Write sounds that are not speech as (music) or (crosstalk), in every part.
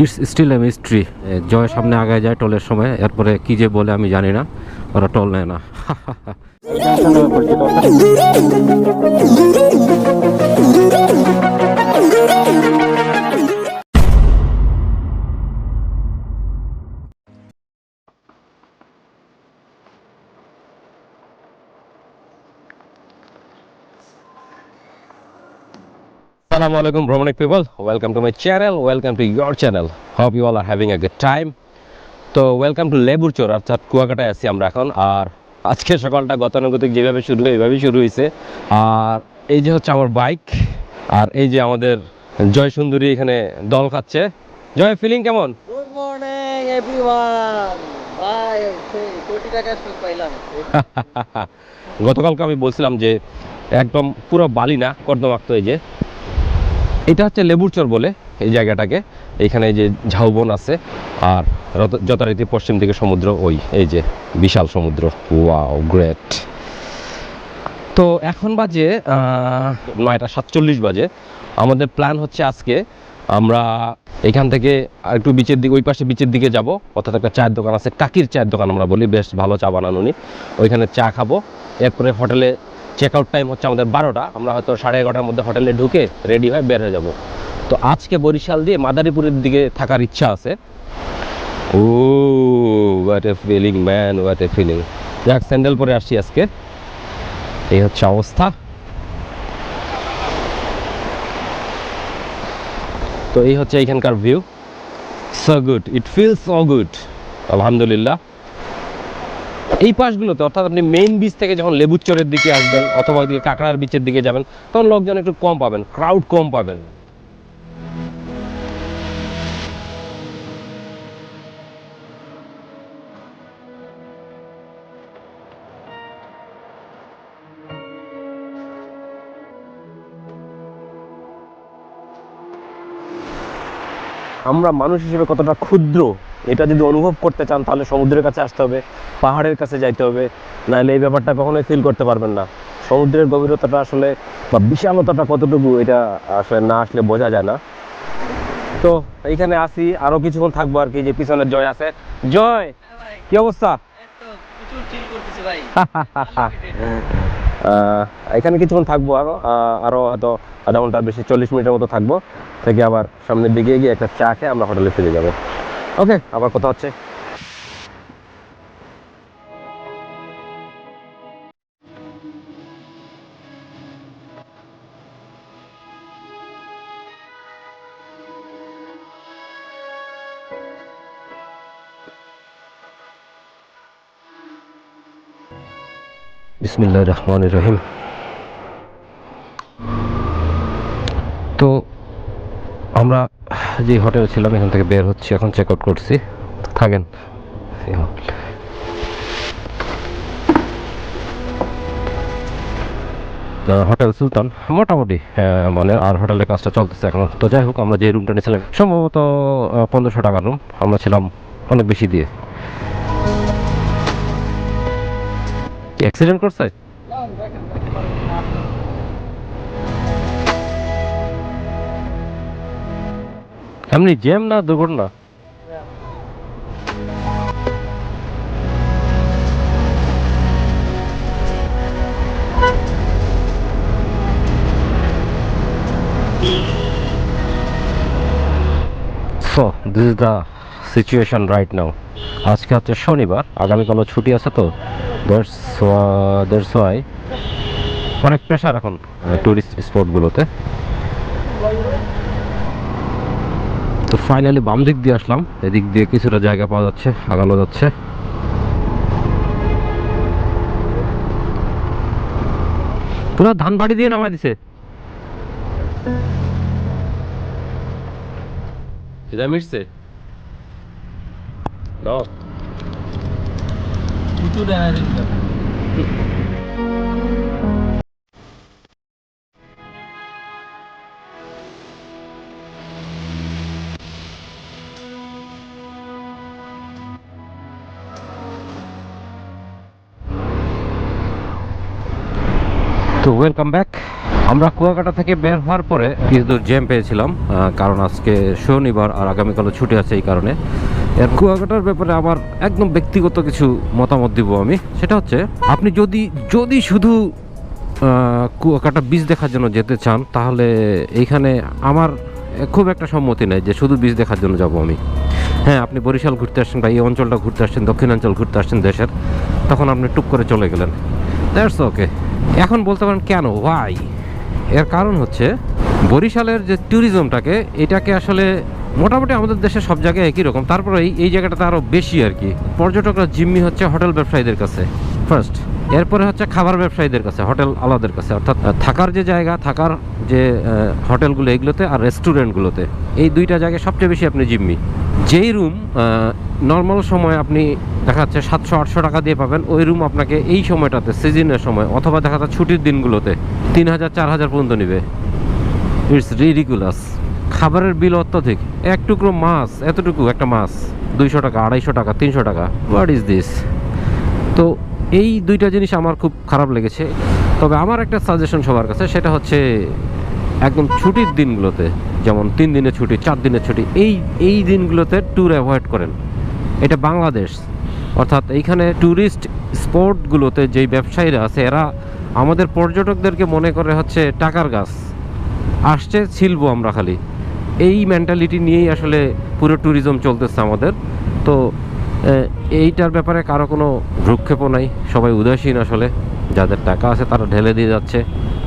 It's still a mystery Joy সামনে আগে যায় টলের সময়। এরপরে কি যে বলে আমি জানি না। ওরা টল নেয় না। (laughs) Assalamu alaikum Brahmanic people. Welcome to my channel. Welcome to your channel. Hope you all are having a good time. তো ওয়েলকাম টু লেবুরচর অর্থাৎ কুয়াকাটায় আছি আমরা এখন আর আজকে সকালটা গতানুগতিক যেভাবে শুরু এইভাবেই শুরু হয়েছে আর এই যে হচ্ছে আমার বাইক আর এই যে আমাদের জয় সুন্দরী এখানে দল খাচ্ছে জয় ফিলিং কেমন গুড মর্নিং এভরিওয়ান ভাই সেই কোটি টাকা সুদ পাইলাম (laughs) গতকালকে আমি বলছিলাম যে একদম পুরো বালি না কর্দমাক্ত এই যে এটা হচ্ছে লেবুরচর বলে এই জায়গাটাকে। এইখানে যে ঝাউবন আছে আর যথারীতি পশ্চিম দিকে সমুদ্র, ওই, এই যে বিশাল সমুদ্র। Wow, great. তো এখন বাজে নয়টা সাতচল্লিশ বাজে। আমাদের প্ল্যান হচ্ছে আজকে আমরা এখান থেকে আর একটু বিচের দিকে, ওই পাশে বিচের দিকে যাব। অর্থাৎ একটা চায়ের দোকান আছে, কাকির চায়ের দোকান আমরা বলি। বেশ ভালো চা বানানো উনি। ওইখানে চা খাব। এরপরে হোটেলে চেক আউট টাইম হচ্ছে আমাদের বারোটা। আমরা হয়তো সাড়ে এগারোটার মধ্যে হোটেলে ঢুকে রেডি হয়ে বের হয়ে যাব। তো আজকে বরিশাল দিয়ে মাদারীপুরের দিকে থাকার ইচ্ছা আছে। ও what a feeling man what a feeling যাক স্যান্ডেল পরে আসছি আজকে। এই হচ্ছে অবস্থা। তো এই হচ্ছে এখানকার view so good it feel so good আলহামদুলিল্লাহ। এই পাশগুলোতে, অর্থাৎ আপনি মেইন বিচ থেকে যখন লেবুচরের দিকে আসবেন অথবা ওইদিকে কাঁকড়ার বিচের দিকে যাবেন, তখন লোকজন একটু কম পাবেন ক্রাউড কম পাবেন। আমরা মানুষ হিসেবে কতটা ক্ষুদ্র এটা যদি অনুভব করতে চান তাহলে সমুদ্রের কাছে আসতে হবে পাহাড়ের কাছে যাইতে হবে নাহলে এই ব্যাপারটা কখনোই ফিল করতে পারবেন না। সমুদ্রের গভীরতাটা আসলে বা বিশালতাটা কতটুকু এটা আসলে না আসলে বোঝা যায় না। তো এইখানে আসি আরও কিছুক্ষণ থাকব আর কি যে পিছনের জয় আছে। জয়! কি অবস্থা? (laughs) এখানে কিছুক্ষণ থাকব আরও আরও হয়তো আধা ঘণ্টার বেশি চল্লিশ মিনিটের মতো থাকব। থেকে আবার সামনের দিকে গিয়ে একটা চা খেয়ে আমরা হোটেলে ফিরে যাব। ওকে আবার কথা হচ্ছে। বিসমিল্লাহ রহমান রহিম। তো আমরা যে হোটেলে ছিলাম, এখান থেকে বের হচ্ছি, এখন চেক আউট করছি। থাকেন। হোটেল সুলতান, মোটামুটি মানে আর হোটেলের কাজটা চলতেছে এখন। তো যাই হোক, আমরা যে রুমটা নিয়েছিলাম, সম্ভবত পনেরোশো টাকার রুম আমরা ছিলাম অনেক বেশি দিয়ে। অ্যাক্সিডেন্ট করছে? এমনি জ্যাম না দুর্ঘটনা? So this is the situation right now আজকে হচ্ছে শনিবার আগামীকালও ছুটি আছে তো। দ্যাটস ওয়াই অনেক প্রেশার এখন টুরিস্ট স্পটগুলোতে তো ফাইনালি বাম দিক দিয়ে আসলাম। এদিক দিয়ে কিছুটা জায়গা পাওয়া যাচ্ছে আগানো যাচ্ছে। পুরো ধান বাড়ি দিয়ে নামাই দিছে। এটা মিটছে? না তো ওয়েলকাম ব্যাক আমরা কুয়াকাটা থেকে বের হওয়ার পরে কিছু জ্যাম পেয়েছিলাম কারণ আজকে শনিবার আর আগামীকালও ছুটি আছে এই কারণে। এর কুয়াকাটার ব্যাপারে আমার একদম ব্যক্তিগত কিছু মতামত দিব আমি। সেটা হচ্ছে, আপনি যদি যদি শুধু কুয়াকাটা বীজ দেখার জন্য যেতে চান, তাহলে এইখানে আমার খুব একটা সম্মতি নেই যে শুধু বীজ দেখার জন্য যাব আমি। হ্যাঁ আপনি বরিশাল ঘুরতে আসছেন বা এই অঞ্চলটা ঘুরতে আসছেন, দক্ষিণাঞ্চল ঘুরতে আসছেন দেশের, তখন আপনি টুক করে চলে গেলেন। দ্যাটস ওকে এখন বলতে পারেন কেন? ওয়াই এর কারণ হচ্ছে, বরিশালের যে ট্যুরিজমটাকে এটাকে আসলে মোটামুটি আমাদের দেশে সব জায়গায় একই রকম। তারপরে এই জায়গাটাতে আরও বেশি আর কি। পর্যটকরা জিম্মি হচ্ছে হোটেল ব্যবসায়ীদের কাছে। ফার্স্ট এরপরে হচ্ছে খাবার ব্যবসায়ীদের কাছে হোটেল আলাদের কাছে। অর্থাৎ থাকার যে জায়গা, থাকার যে হোটেলগুলো এগুলোতে আর রেস্টুরেন্টগুলোতে এই দুইটা জায়গায় সবচেয়ে বেশি আপনি জিম্মি। যেই রুম নর্মাল সময় আপনি দেখা যাচ্ছে সাতশো, আটশো টাকা দিয়ে পাবেন, ওই রুম আপনাকে এই সময়টাতে সিজনের সময়, অথবা দেখা যাচ্ছে ছুটির দিনগুলোতে, তিন হাজার, চার হাজার পর্যন্ত নিবে। ইটস রিডিকুলাস খাবারের বিল অত্যধিক। এক টুকরো মাছ, এতটুকু একটা মাছ, দুইশো টাকা, আড়াইশো টাকা, তিনশো টাকা। হোয়াট ইজ দিস তো এই দুইটা জিনিস আমার খুব খারাপ লেগেছে। তবে আমার একটা সাজেশন সবার কাছে, সেটা হচ্ছে একদম ছুটির দিনগুলোতে যেমন তিন দিনের ছুটি, চার দিনের ছুটি, এই এই দিনগুলোতে ট্যুর অ্যাভয়েড করেন। এটা বাংলাদেশ। অর্থাৎ এইখানে ট্যুরিস্ট স্পটগুলোতে যেই ব্যবসায়ীরা আছে, এরা আমাদের পর্যটকদেরকে মনে করে হচ্ছে টাকার গাছ। আসছে ছিলবো আমরা খালি। এই মেন্টালিটি নিয়েই আসলে পুরো ট্যুরিজম চলতেছে আমাদের। তো এইটার ব্যাপারে কারও কোনো ভ্রুক্ষেপও নাই। সবাই উদাসীন আসলে। যাদের টাকা আছে তারা ঢেলে দিয়ে যাচ্ছে।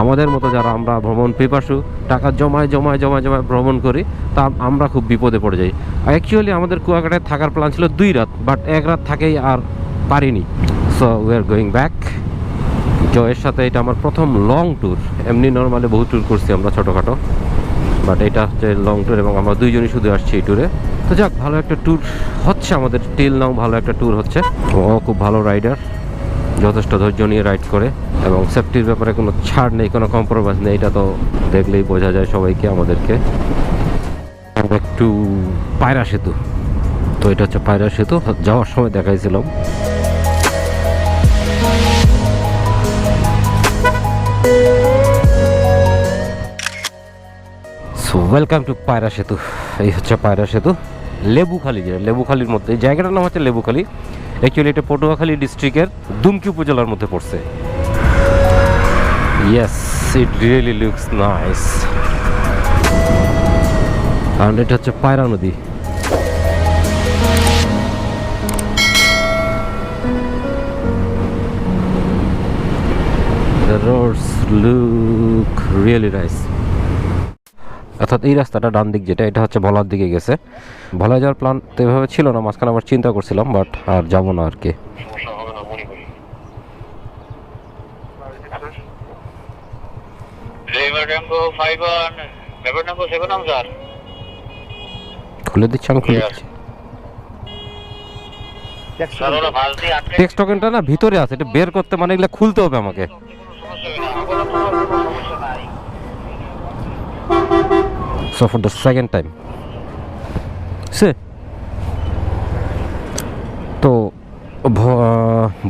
আমাদের মতো যারা আমরা ভ্রমণ পিপাসু, টাকা জমায় জমায় জমায় জমায় ভ্রমণ করি, তা আমরা খুব বিপদে পড়ে যাই। অ্যাকচুয়ালি আমাদের কুয়াকাটায় থাকার প্ল্যান ছিল দুই রাত বাট এক রাত থাকেই আর পারিনি। So we are going back জয়ের সাথে এটা আমার প্রথম লং ট্যুর এমনি নর্মালি বহু ট্যুর করছি আমরা ছোটোখাটো বাট এটা হচ্ছে লং ট্যুর এবং আমরা দুইজনই শুধু আসছি এই ট্যুরে তো যাক, ভালো একটা ট্যুর হচ্ছে আমাদের। টিল নাও ভালো একটা ট্যুর হচ্ছে। ও, খুব ভালো রাইডার যথেষ্ট ধৈর্য নিয়ে রাইড করে। এবং সেফটির ব্যাপারে কোনো ছাড় নেই, কোনো কম্প্রোমাইজ নেই, এটা তো দেখলেই বোঝা যায় সবাইকে, আমাদেরকে। একটু পায়রা সেতু। তো এটা হচ্ছে পায়রা সেতু, যাওয়ার সময় দেখাইছিলাম। ওয়েলকাম টু পায়রা সেতু। এই হচ্ছে পায়রা সেতু। লেবুখালি, যে লেবুখালির মধ্যে, এই জায়গাটার নাম হচ্ছে লেবুখালি। অ্যাকচুয়ালি এটা পটুয়াখালী ডিস্ট্রিক্টের দুমকি উপজেলার মধ্যে পড়ছে। Yes it really looks nice কারণ এটা হচ্ছে পায়রা নদী। The roads look really nice. অর্থাৎ এই রাস্তাটা ডান দিক যেটা, এটা হচ্ছে ভলার দিকে গেছে। ভলা যাওয়ার প্ল্যান তো এভাবে ছিল না, মাঝখানে আবার চিন্তা করছিলাম বাট আর যাব না আর কি। River Tango 5 on River Tango 7 on sir. খুলে দিচ্ছি আমি খুলে. দিচ্ছি। টেক্সট টোকেনটা না ভিতরে আছে এটা বের করতে মানে এগুলো খুলতে হবে আমাকে। So for the second time সে তো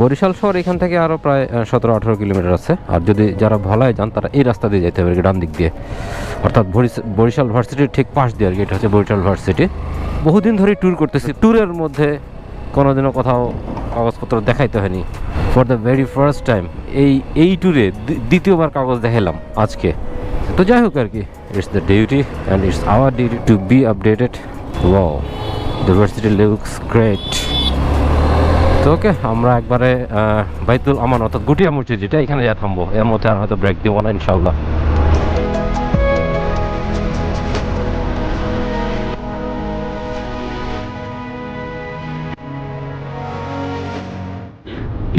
বরিশাল শহর এখান থেকে আরও প্রায় সতেরো, আঠেরো কিলোমিটার আছে। আর যদি যারা ভলায় যান, তারা এই রাস্তা দিয়ে যেতে হবে ডান দিক দিয়ে। অর্থাৎ বরিশাল ভার্সিটির ঠিক পাশ দিয়ে আর কি, এটা হচ্ছে বরিশাল ভার্সিটি। বহুদিন ধরেই ট্যুর করতেছি। ট্যুরের মধ্যে কোনোদিনও কোথাও কাগজপত্র দেখাইতে হয়নি। For the very first time এই এই ট্যুরে দ্বিতীয়বার কাগজ দেখাইলাম আজকে। তো যাই হোক আর কি it's the duty and it's our duty to be updated wow the varsity looks great তো ওকে, আমরা একবারে বাইতুল আমান অর্থাৎ গুটিয়া মসজিদ যেটা, এখানে যা থামবো। এর মধ্যে আর হয়তো ব্রেক দিব না ইনশাল্লাহ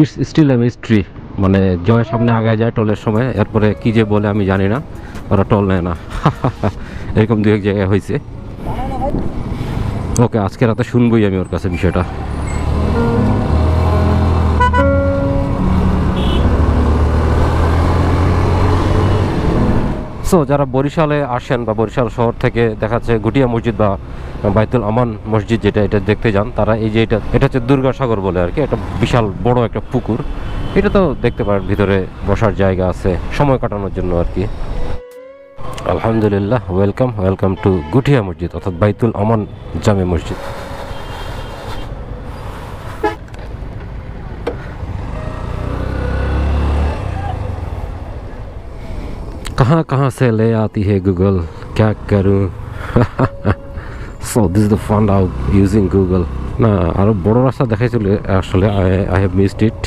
ইটস স্টিল এ মিস্ট্রি মানে জয়ের সামনে আগায় যায় টোলের সময়, এরপরে কি যে বলে আমি জানি না, ওরা টোল নেয় না। (laughs) এরকম দু এক জায়গায় হয়েছে। ওকে, আজকে রাতে শুনবই আমি ওর কাছে বিষয়টা। সো যারা বরিশালে আসেন বা বরিশাল শহর থেকে দেখা যাচ্ছে গুটিয়া মসজিদ বা বাইতুল আমান মসজিদ যেটা এটা দেখতে যান, তারা এই যে এটা এটা হচ্ছে দুর্গাসাগর বলে আর কি একটা বিশাল বড় একটা পুকুর। এটা তো দেখতে পারেন ভিতরে বসার জায়গা আছে, সময় কাটানোর জন্য আর কি। আলহামদুলিল্লাহ, ওয়েলকাম ওয়েলকাম টু গুঠিয়া মসজিদ অর্থাৎ বাইতুল আমান জামে মসজিদ। कहाँ कहाँ से ले आती है गूगल क्या करूँ so this is the fun out using google না আরো বড় রাস্তা দেখাইছিল আসলে I have missed it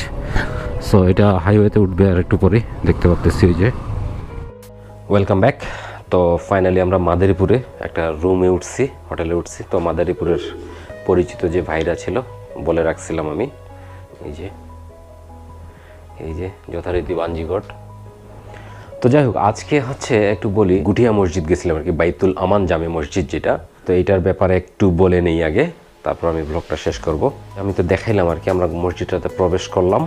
so এটা হাইওয়েতে উঠবে আর একটু পরে দেখতে পাচ্ছি ওই যে ওয়েলকাম ব্যাক তো ফাইনালি আমরা মাদারীপুরে একটা রুমে উঠছি হোটেলে উঠছি তো মাদারীপুরের পরিচিত যে ভাইরা ছিল বলে রাখছিলাম আমি এই যে এই যে যথারীতি বাঞ্জিগড় তো যাই হোক, আজকে হচ্ছে একটু বলি, গুটিয়া মসজিদ গেছিলাম আর কি, বাইতুল আমান জামে মসজিদ যেটা। তো এইটার ব্যাপারে একটু বলে নেই আগে, তারপর আমি ব্লগটা শেষ করব। আমি তো দেখাইলাম আর কি, আমরা মসজিদটাতে প্রবেশ করলাম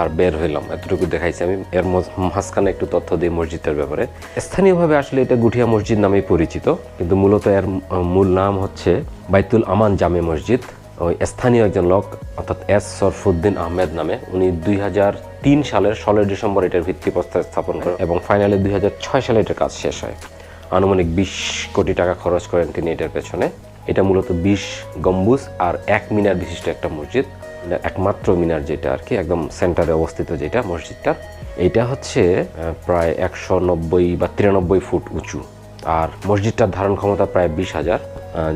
আর বের হইলাম। এতটুকু দেখাইছি আমি। এর মাঝখানে একটু তথ্য দিই মসজিদের ব্যাপারে। স্থানীয়ভাবে আসলে এটা গুঠিয়া মসজিদ নামেই পরিচিত, কিন্তু মূলত এর মূল নাম হচ্ছে বাইতুল আমান জামে মসজিদ। ওই স্থানীয় একজন লোক, অর্থাৎ এস সরফুদ্দিন আহমেদ নামে, উনি দুই হাজার তিন সালের ষোলোই ডিসেম্বর এটার ভিত্তিপ্রস্তর স্থাপন করেন এবং ফাইনালি দুই হাজার ছয় সালে এটার কাজ শেষ হয়। আনুমানিক বিশ কোটি টাকা খরচ করেন তিনি এটার পেছনে। এটা মূলত বিশ গম্বুজ আর এক মিনার বিশিষ্ট একটা মসজিদ একমাত্র মিনার যেটা আর কি, একদম সেন্টারে অবস্থিত যেটা মসজিদটা। এইটা হচ্ছে প্রায় একশো নব্বই বা তিরানব্বই ফুট উঁচু। আর মসজিদটার ধারণ ক্ষমতা প্রায় বিশ হাজার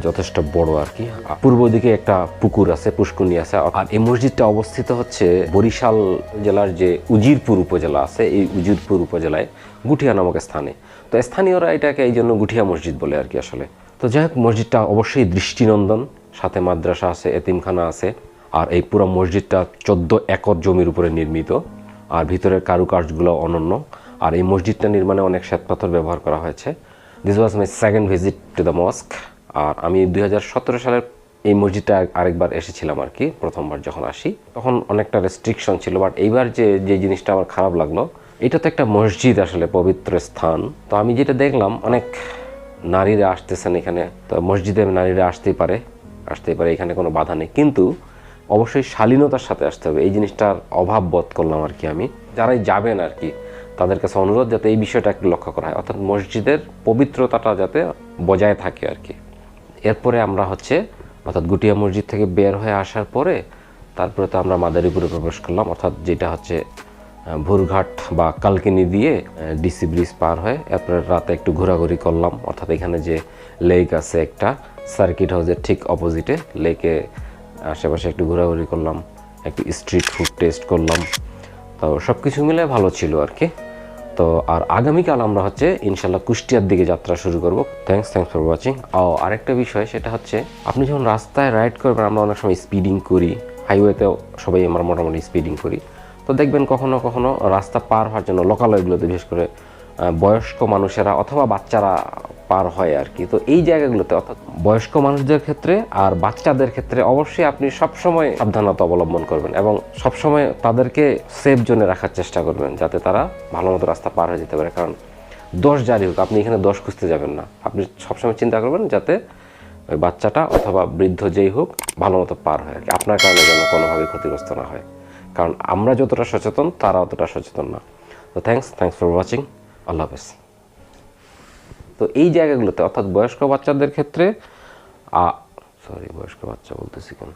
যথেষ্ট বড় আর কি। পূর্ব দিকে একটা পুকুর আছে পুষ্কুনি আছে। আর এই মসজিদটা অবস্থিত হচ্ছে বরিশাল জেলার যে উজিরপুর উপজেলা আছে, এই উজিরপুর উপজেলায়, গুঠিয়া নামক স্থানে। তো স্থানীয়রা এটাকে এই জন্য গুঠিয়া মসজিদ বলে আর কি আসলে। তো যাই হোক, মসজিদটা অবশ্যই দৃষ্টিনন্দন। সাথে মাদ্রাসা আছে, এতিমখানা আছে, আর এই পুরো মসজিদটা চোদ্দ একর জমির উপরে নির্মিত। আর ভিতরের কারুকার্যগুলো অনন্য। আর এই মসজিদটা নির্মাণে অনেক শ্বেতপাথর ব্যবহার করা হয়েছে। This was my second visit to the mosque আর আমি দু হাজার সতেরো সালের এই মসজিদটা আরেকবার এসেছিলাম আর কি, প্রথমবার যখন আসি। তখন অনেকটা রেস্ট্রিকশন ছিল বাট এইবার যে যে জিনিসটা আমার খারাপ লাগল, এটা তো একটা মসজিদ আসলে, পবিত্র স্থান। তো আমি যেটা দেখলাম, অনেক নারীরা আসতেছেন এখানে। তো মসজিদে নারীরা আসতেই পারে আসতেই পারে, এখানে কোনো বাধা নেই। কিন্তু অবশ্যই শালীনতার সাথে আসতে হবে। এই জিনিসটার অভাব বোধ করলাম আর কি আমি। যারাই যাবেন আর কি তাদের কাছে অনুরোধ যাতে এই বিষয়টা একটু লক্ষ্য করা হয়। অর্থাৎ মসজিদের পবিত্রতাটা যাতে বজায় থাকে আর কি। এরপরে আমরা হচ্ছে, অর্থাৎ গুটিয়া মসজিদ থেকে বের হয়ে আসার পরে তারপরে তো আমরা মাদারীপুরে প্রবেশ করলাম। অর্থাৎ যেটা হচ্ছে ভোরঘাট বা কালকিনি দিয়ে ডিসি ব্রিজ পার হয়ে এরপরে রাতে একটু ঘোরাঘুরি করলাম। অর্থাৎ এখানে যে লেক আছে একটা, সার্কিট হাউসের ঠিক অপোজিটে লেকে আশেপাশে একটু ঘোরাঘুরি করলাম, একটু স্ট্রিট ফুড টেস্ট করলাম। তো সব কিছু মিলে ভালো ছিল আর কি। তো আর আগামীকাল আমরা হচ্ছে, ইনশাল্লাহ কুষ্টিয়ার দিকে যাত্রা শুরু করব। থ্যাংকস থ্যাংকস ফর ওয়াচিং ও, আরেকটা বিষয়, সেটা হচ্ছে, আপনি যখন রাস্তায় রাইড করবেন, আমরা অনেক সময় স্পিডিং করি। হাইওয়েতেও সবাই আমরা মোটামুটি স্পিডিং করি। তো দেখবেন কখনো কখনো রাস্তা পার হওয়ার জন্য লোকালয়গুলোতে, বিশেষ করে বয়স্ক মানুষেরা অথবা বাচ্চারা পার হয় আর কি। তো এই জায়গাগুলোতে অর্থাৎ বয়স্ক মানুষদের ক্ষেত্রে আর বাচ্চাদের ক্ষেত্রে অবশ্যই আপনি সবসময় সাবধানতা অবলম্বন করবেন এবং সবসময় তাদেরকে সেফ জোনে রাখার চেষ্টা করবেন যাতে তারা ভালো মতো রাস্তা পার হয়ে যেতে পারে। কারণ দোষ জারি হোক, আপনি এখানে দোষ খুঁজতে যাবেন না। আপনি সবসময় চিন্তা করবেন যাতে ওই বাচ্চাটা অথবা বৃদ্ধ যেই হোক ভালো মতো পার হয় আর কি। আপনার কারণে যেন কোনোভাবে ক্ষতিগ্রস্ত না হয়। কারণ আমরা যতটা সচেতন, তারা অতটা সচেতন না। তো থ্যাংকস থ্যাংকস ফর ওয়াচিং আল্লাহ হাফেজ। তো এই জায়গাগুলোতে অর্থাৎ বয়স্ক বাচ্চাদের ক্ষেত্রে সরি বয়স্ক বাচ্চা বলতেছি কেন?